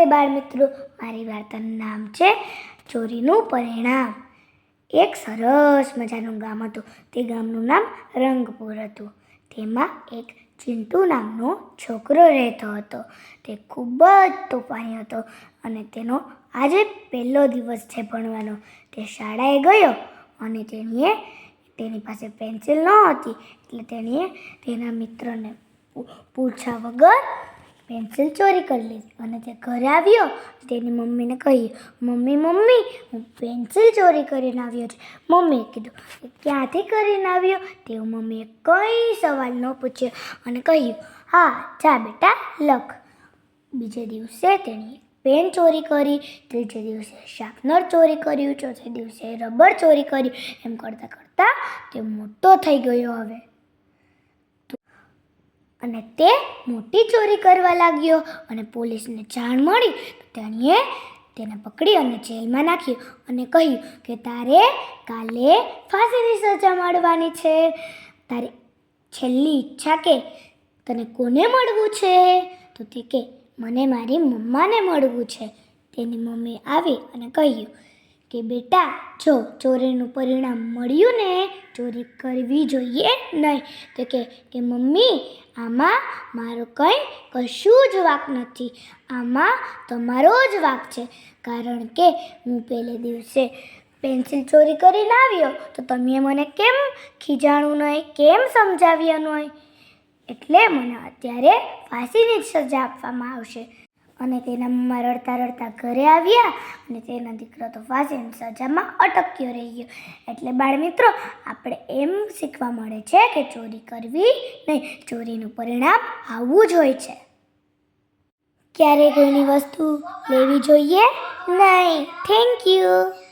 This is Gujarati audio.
નમસ્તે બાળ મિત્રો મારી વાર્તાનું નામ છે ચોરીનું પરિણામ. એક સરસ મજાનું ગામ હતું. તે ગામનું નામ રંગપુર હતું. તેમાં એક ચિંટુ નામનો છોકરો રહેતો હતો. તે ખૂબ જ તોફાની હતો અને તેનો આજે પહેલો દિવસ છે ભણવાનો. તે શાળાએ ગયો અને તેણીએ તેની પાસે પેન્સિલ ન હતી એટલે તેણીએ તેના મિત્રને પૂછ્યા વગર પેન્સિલ ચોરી કરી લીધી. અને તે ઘરે આવ્યો, તેની મમ્મીને કહ્યું મમ્મી મમ્મી, હું પેન્સિલ ચોરી કરીને આવ્યો છું. મમ્મીએ કીધું ક્યાંથી કરીને આવ્યો? તેવું મમ્મીએ કંઈ સવાલ ન પૂછ્યો અને કહ્યું, હા, જા બેટા, લખ. બીજે દિવસે તેણીએ પેન ચોરી કરી, ત્રીજે દિવસે શાર્પનર ચોરી કર્યું, ચોથે દિવસે રબર ચોરી કર્યું એમ કરતાં કરતાં તે મોટો થઈ ગયો હવે. અને તે મોટી ચોરી કરવા લાગ્યો અને પોલીસને જાણ મળી તેણીએ તેને પકડી અને જેલમાં નાખ્યો અને કહ્યું કે તારે કાલે ફાંસીની સજા મળવાની છે. તારી છેલ્લી ઈચ્છા કે તને કોને મળવું છે? તો તે કે, મને મારી મમ્માને મળવું છે. તેની મમ્મી આવી અને કહ્યું કે બેટા, જો ચોરીનું પરિણામ મળ્યું ને, ચોરી કરવી જોઈએ નહીં. તો કે મમ્મી, આમાં મારો કંઈ કશું જ વાક નથી. આમાં તમારો જ વાક છે. કારણ કે હું પહેલે દિવસે પેન્સિલ ચોરી કરીને આવ્યો. તો તમે મને કેમ ખીજાણું નહીં? કેમ સમજાવ્યા નહીં? એટલે મને અત્યારે ફાંસીની સજા આપવામાં આવશે. અને તેના મમ્મા રડતા રડતા ઘરે આવ્યા અને તેના દીકરો તો ફાંસીની સજામાં અટક્યો રહી ગયો. એટલે બાળ મિત્રો આપણે એમ શીખવા મળે છે કે ચોરી કરવી નહીં, ચોરીનું પરિણામ આવવું જ હોય છે. ક્યારે કોઈની વસ્તુ લેવી જોઈએ? નહીં. Thank you